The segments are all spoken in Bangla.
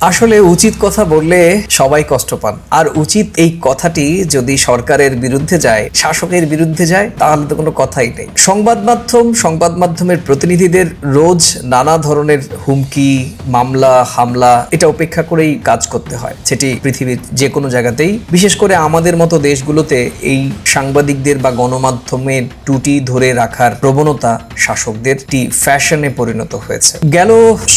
আসলে উচিত কথা বললে সবাই কষ্ট পান। আর উচিত এই কথাটি যদি সরকারের বিরুদ্ধে যায়, শাসকের বিরুদ্ধে যায়, তাহলে তো কোনো কথাই নেই। সংবাদ মাধ্যম, সংবাদ মাধ্যমের প্রতিনিধিদের রোজ নানা ধরনের হুমকি, মামলা, হামলা, এটা উপেক্ষা করেই কাজ করতে হয়। সেটি পৃথিবীর যে কোনো জায়গাতেই। বিশেষ করে আমাদের মতো দেশগুলোতে এই সাংবাদিকদের বা গণমাধ্যমের টুটি ধরে রাখার প্রবণতা শাসকদের একটি ফ্যাশনে পরিণত হয়েছে। গেল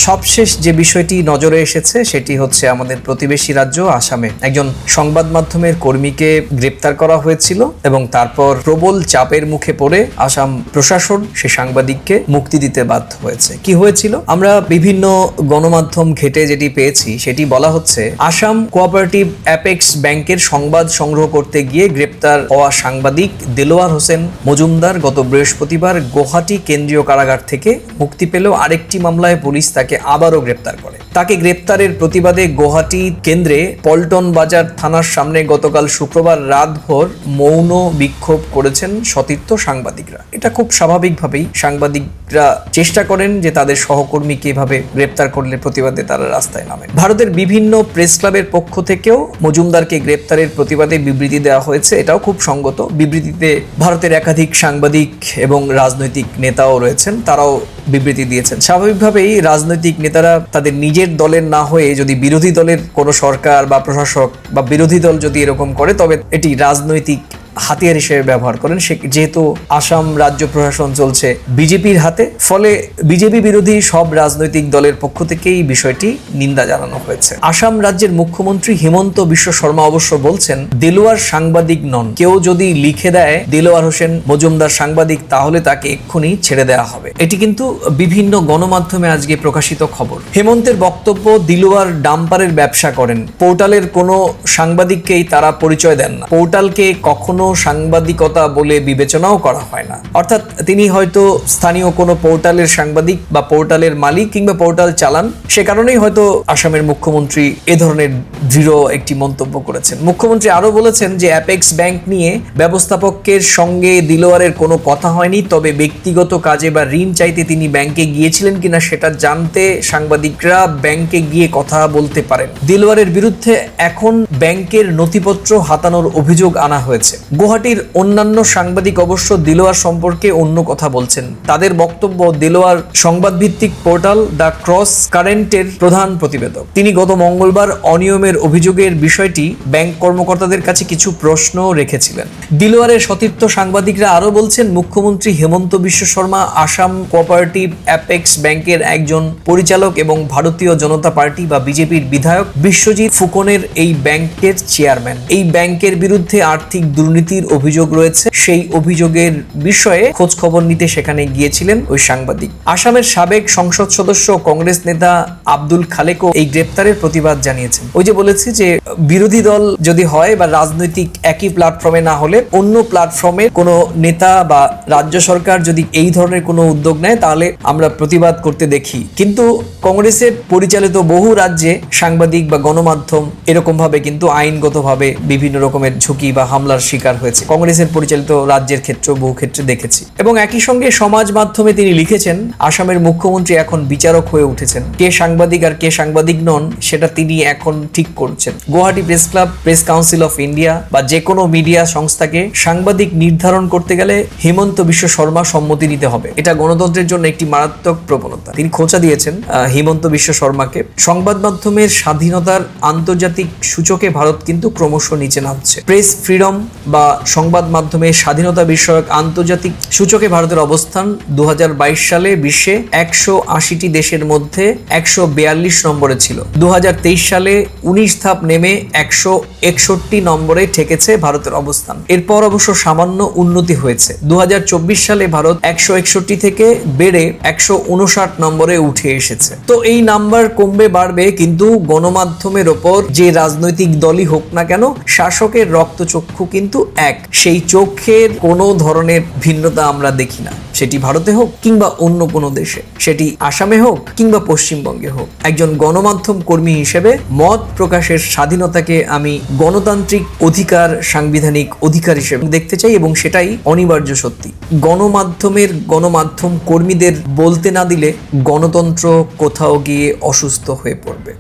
সবশেষ যে বিষয়টি নজরে এসেছে সেটি হচ্ছে আমাদের প্রতিবেশী রাজ্য আসামে। একজন সংবাদ মাধ্যমের কর্মীকে গ্রেপ্তার করা হয়েছিল এবং তারপর প্রবল চাপের মুখে পড়ে আসাম প্রশাসন সে সাংবাদিককে মুক্তি দিতে বাধ্য হয়েছে। কি হয়েছিল? আমরা বিভিন্ন গণমাধ্যম ঘেটে যেটি পেয়েছি, সেটি বলা হচ্ছে, আসাম কোঅপারেটিভ অ্যাপেক্স ব্যাংকের সংবাদ সংগ্রহ করতে গিয়ে গ্রেপ্তার হওয়া সাংবাদিক দেলোয়ার হোসেন মজুমদার গত বৃহস্পতিবার গুয়াহাটি কেন্দ্রীয় কারাগার থেকে মুক্তি পেলেও আরেকটি মামলায় পুলিশ তাকে আবারও গ্রেপ্তার করে। তাকে গ্রেপ্তারের প্রতিবাদে গুয়াহাটি কেন্দ্রে পল্টন বাজার থানার সামনে গতকাল শুক্রবার রাতভর মৌন বিক্ষোভ করেছেন সতীর্থ সাংবাদিকরা। এটা খুব স্বাভাবিকভাবেই সাংবাদিকরা চেষ্টা করেন যে তাদের সহকর্মীকে এভাবে গ্রেপ্তার করলে প্রতিবাদে তারা রাস্তায় নামেন। ভারতের বিভিন্ন প্রেস ক্লাবের পক্ষ থেকেও মজুমদারকে গ্রেপ্তারের প্রতিবাদে বিবৃতি দেওয়া হয়েছে। এটাও খুব সঙ্গত। বিবৃতিতে ভারতের একাধিক সাংবাদিক এবং রাজনৈতিক নেতাও রয়েছেন। তারাও বিবৃতি দিয়েছেন। স্বাভাবিকভাবেই রাজনৈতিক নেতারা তাদের নিজের দলের না হয়ে যদি বিরোধী দলের কোনো সরকার বা প্রশাসক বা বিরোধী দল যদি এরকম করে, তবে এটি রাজনৈতিক হাতিয়ার হিসেবে ব্যবহার করেন। সে যেহেতু আসাম রাজ্য প্রশাসন চলছে বিজেপির হাতে, ফলে বিজেপি বিরোধী সব রাজনৈতিক দলের পক্ষ থেকেই বিষয়টি নিন্দা জানানো হয়েছে। আসাম রাজ্যের মুখ্যমন্ত্রী হেমন্ত বিশ্ব শর্মা অবশ্য বলছেন, দেলোয়ার সাংবাদিক নন। কেউ যদি লিখে দেয়, দেলোয়ার হোসেন মজুমদার সাংবাদিক, তাহলে তাকে এক্ষুনি ছেড়ে দেওয়া হবে। এটি কিন্তু বিভিন্ন গণমাধ্যমে আজকে প্রকাশিত খবর। হেমন্তের বক্তব্য, দিলোয়ার ডাম্পারের ব্যবসা করেন। পোর্টালের কোনো সাংবাদিককেই তারা পরিচয় দেন না। পোর্টালকে কখনো সাংবাদিকতা বলে বিবেচনাও করা হয় না। অর্থাৎ তিনি হয়তো স্থানীয় কোনো পোর্টালের সাংবাদিক বা পোর্টালের মালিক কিংবা পোর্টাল চালান, সে কারণেই হয়তো আসামের মুখ্যমন্ত্রী এ ধরনের দৃঢ় একটি মন্তব্য করেছেন। মুখ্যমন্ত্রী আরও বলেছেন যে অ্যাপেক্স ব্যাংক নিয়ে ব্যবস্থাপকের সঙ্গে দিলোয়ারের কোনো কথা হয়নি, তবে ব্যক্তিগত কাজে বা ঋণ চাইতে তিনি ব্যাংকে গিয়েছিলেন কিনা সেটা জানতে সাংবাদিকরা ব্যাংকে গিয়ে কথা বলতে পারেন। দিলওয়ারের বিরুদ্ধে এখন ব্যাংকের নথিপত্র হাতানোর অভিযোগ আনা হয়েছে। গুয়াহাটির অন্যান্য সাংবাদিক অবশ্য দিলোয়ার সম্পর্কে অন্য কথা বলছেন। তাদের বক্তব্য দিলোয়ার সংবাদ ভিত্তিক পোর্টাল দ্য ক্রস কারেন্টের প্রধান প্রতিবেদক। তিনি গত মঙ্গলবার অনিয়মের অভিযোগের বিষয়টি ব্যাংক কর্মকর্তাদের কাছে কিছু প্রশ্ন রেখেছিলেন। দিলোয়ারের সতীর্থ সাংবাদিকরা আরও বলছেন, মুখ্যমন্ত্রী হেমন্ত বিশ্ব শর্মা আসাম কোঅপারেটিভ অ্যাপেক্স ব্যাংকের একজন পরিচালক এবং ভারতীয় জনতা পার্টি বা বিজেপির বিধায়ক বিশ্বজিৎ ফুকনের এই ব্যাংকের চেয়ারম্যান। এই ব্যাংকের বিরুদ্ধে আর্থিক দুর্নীতির অভিযোগ রয়েছে, সেই অভিযোগের বিষয়ে খোঁজ খবর নিতে সেখানে গিয়েছিলেন ওই সাংবাদিক। আসামের সাবেক সংসদ সদস্য কংগ্রেস নেতা আব্দুল খালেকও এই গ্রেপ্তারের প্রতিবাদ জানিয়েছেন। ওই যে বলেছি যে, বিরোধী দল যদি হয় বা রাজনৈতিক একই প্ল্যাটফর্মে না হলে, অন্য প্ল্যাটফর্মে কোনো নেতা বা রাজ্য সরকার যদি এই ধরনের কোনো উদ্যোগ নেয়, তাহলে আমরা প্রতিবাদ করতে দেখি। কিন্তু কংগ্রেসের পরিচালিত বহু রাজ্যে সাংবাদিক বা গণমাধ্যম এরকম ভাবে কিন্তু আইনগতভাবে বিভিন্ন রকমের ঝুঁকি বা হামলার শিকার হয়েছে। কংগ্রেসের পরিচালিত রাজ্যের ক্ষেত্রেও বহু ক্ষেত্রে দেখেছি। এবং একই সঙ্গে সমাজ মাধ্যমে তিনি লিখেছেন, আসামের মুখ্যমন্ত্রী এখন বিচারক হয়ে উঠেছেন। কে সাংবাদিক আর কে সাংবাদিক নন, সেটা তিনি এখন ঠিক করছেন। Guwahati press club, press council of India বা যে কোনো মিডিয়া সংস্থাকে সাংবাদিক নির্ধারণ করতে গেলে হেমন্ত বিশ্ব শর্মা সম্মতি নিতে হবে। এটা গণতন্ত্রের জন্য একটি মারাত্মক প্রবণতা। তিনি খোঁচা দিয়েছেন হেমন্ত বিশ্ব শর্মাকে। সংবাদ মাধ্যমের স্বাধীনতার আন্তর্জাতিক সূচকে ভারত কিন্তু ক্রমশ নিচে নামছে। প্রেস ফ্রিডম বা সংবাদ মাধ্যমে স্বাধীনতা বিষয়ক আন্তর্জাতিক সূচকে ভারতের অবস্থান দু হাজার বাইশ সালে বিশ্বে একশো আশিটি দেশের মধ্যে একশো বিয়াল্লিশ নম্বরে ছিল। দু হাজার তেইশ সালে উনিশ ধাপ নেমে একশো একষট্টি নম্বরে ঠেকেছে ভারতের অবস্থান। এরপর অবশ্য সামান্য উন্নতি হয়েছে। দু হাজার চব্বিশ সালে ভারত একশো একষট্টি থেকে বেড়ে একশো উনষাট নম্বরে উঠে এসেছে। তো এই নাম্বার কমবে, বাড়বে, কিন্তু গণমাধ্যমের ওপর যে রাজনৈতিক দলই হোক না কেন, শাসকের রক্তচক্ষু কিন্তু এক, সেই চোখের কোনো ধরনের ভিন্নতা আমরা দেখি না। সেটি ভারতে হোক কিংবা অন্য কোনো দেশে। সেটি আসামে হোক কিংবা পশ্চিমবঙ্গে হোক। একজন গণমাধ্যম কর্মী হিসেবে মত প্রকাশের স্বাধীনতাকে আমি গণতান্ত্রিক অধিকার, সাংবিধানিক অধিকার হিসেবে দেখতে চাই এবং সেটাই অনিবার্য সত্যি। গণমাধ্যমের গণমাধ্যম কর্মীদের বলতে না দিলে গণতন্ত্র কোথাও গিয়ে অসুস্থ হয়ে পড়বে।